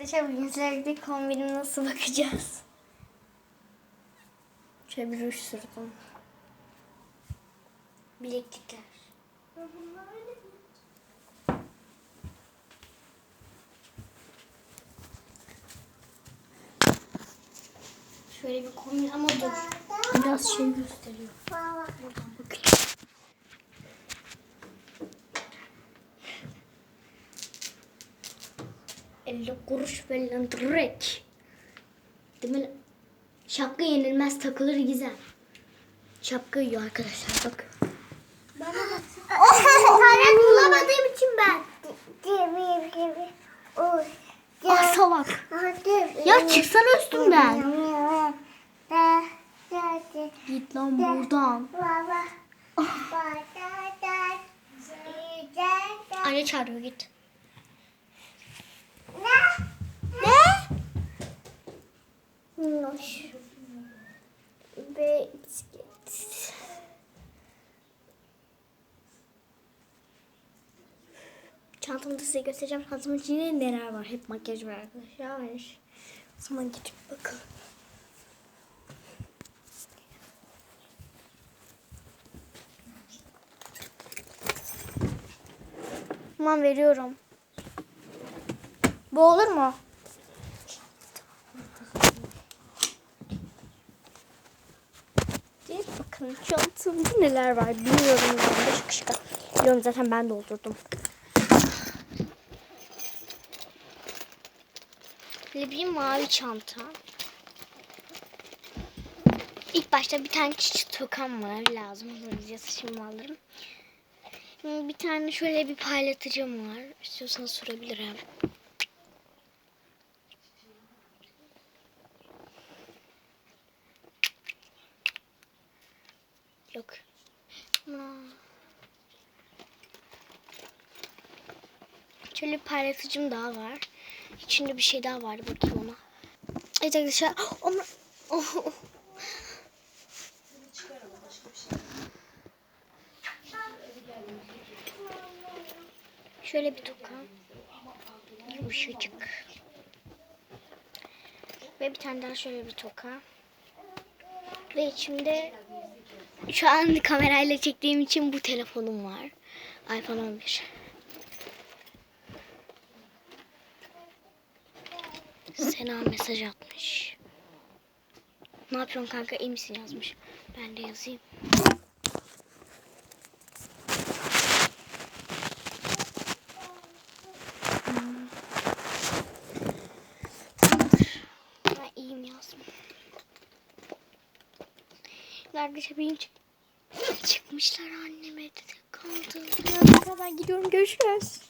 Arkadaşlar bugün sizlerle bir kombine nasıl bakacağız? Şöyle bir ruj sürdüm. Bileklikler. Şöyle bir kombin ama dur. Biraz şey gösteriyor. Bakın. 50 kuruş verilen direk. Demir şapka yenilmez takılır güzel. Şapka yiyor arkadaşlar bak. Bana tane bulamadığım için ben. Gibi gibi. Ah salak. Ya çıksana üstümden. Git lan buradan. Ah. Anne çağırıyor git. Çantamda size göstereceğim. Çantamın içinde neler var. Hep makyaj var arkadaşlar. O zaman geçip bakalım. Tamam veriyorum. Bu olur mu? Bakın çantamda neler var bilmiyorum yani şık şık. Biliyorum zaten ben doldurdum. Böyle bir mavi çanta. İlk başta bir tane küçük tokam var lazım. Hızlıca şimdi alırım. Bir tane şöyle bir paylatıcım var. İstiyorsanız sorabilirim. Yok. Şöyle bir paylatıcım daha var. İçinde bir şey daha vardı. Bakayım ona. Evet arkadaşlar. Onu... Oh. Şöyle bir toka. Yumuşacık. Ve bir tane daha şöyle bir toka. Ve içinde şu an kamerayla çektiğim için bu telefonum var. iPhone 11. Sena mesaj atmış. Ne yapıyorsun kanka iyi misin yazmış. Ben de yazayım. Hmm. Ben iyiyim yazdım. Arkadaşlar benim çık çıkmışlar anneme dedi kaldı. Ben gidiyorum görüşürüz.